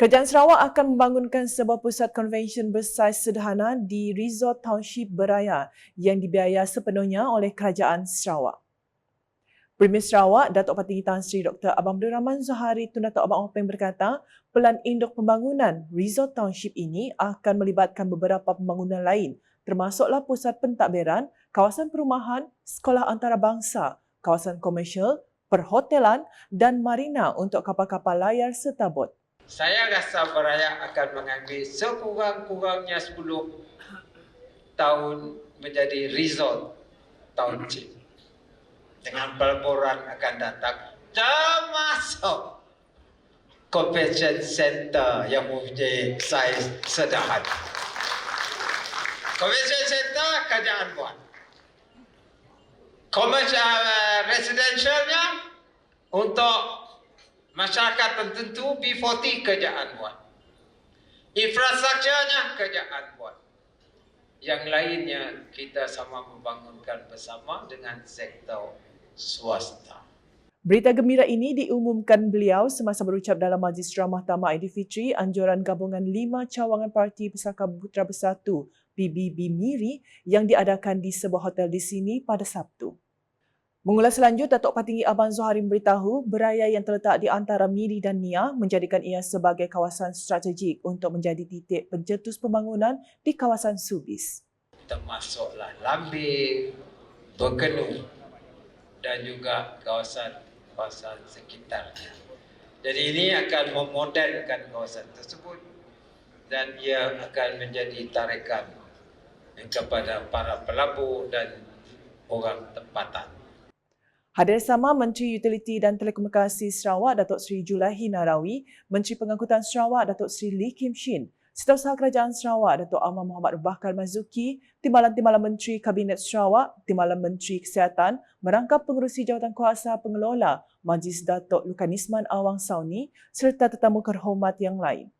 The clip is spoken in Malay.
Kerajaan Sarawak akan membangunkan sebuah pusat konvensyen bersaiz sederhana di Resort Township Beraya yang dibiaya sepenuhnya oleh Kerajaan Sarawak. Premier Sarawak, Datuk Patinggi Tan Sri Dr. Abang Abdul Rahman Zuhari Tun Datuk Abang Openg berkata, pelan induk pembangunan Resort Township ini akan melibatkan beberapa pembangunan lain termasuklah pusat pentadbiran, kawasan perumahan, sekolah antarabangsa, kawasan komersial, perhotelan dan marina untuk kapal-kapal layar serta bot. Saya rasa Beraya akan mengambil sekurang-kurangnya 10 tahun menjadi resort township. Dengan pelaburan akan datang termasuk convention center yang mempunyai saiz sederhana. Convention center kerajaan buat. Commercial uh, residentialnya untuk masyarakat tertentu B40 kerajaan buat. Infrastrukturnya kerajaan buat. Yang lainnya kita sama membangunkan bersama dengan sektor swasta. Berita gembira ini diumumkan beliau semasa berucap dalam Majlis Ramah Tamak Aidilfitri anjuran gabungan lima cawangan parti Pesaka Putra Bersatu PBB Miri yang diadakan di sebuah hotel di sini pada Sabtu. Mengulas selanjut, Datuk Patinggi Abang Zuhari memberitahu beraya yang terletak di antara Miri dan Nia menjadikan ia sebagai kawasan strategik untuk menjadi titik pencetus pembangunan di kawasan Subis. Termasuklah Lambing, Berkenu dan juga kawasan-kawasan sekitarnya. Jadi ini akan memodelkan kawasan tersebut dan ia akan menjadi tarikan kepada para pelabur dan orang tempatan. Hadir sama Menteri Utiliti dan Telekomunikasi Sarawak Datuk Seri Julaihi Narawi, Menteri Pengangkutan Sarawak Datuk Seri Lee Kim Shin, Setiausaha Kerajaan Sarawak Datuk Ahmad Muhammad Bakar Mazuki, Timbalan-Timbalan Menteri Kabinet Sarawak, Timbalan Menteri Kesihatan merangkap pengurusi jawatan kuasa pengelola Majlis Datuk Lukanisman Awang Sauni serta tetamu terhormat yang lain.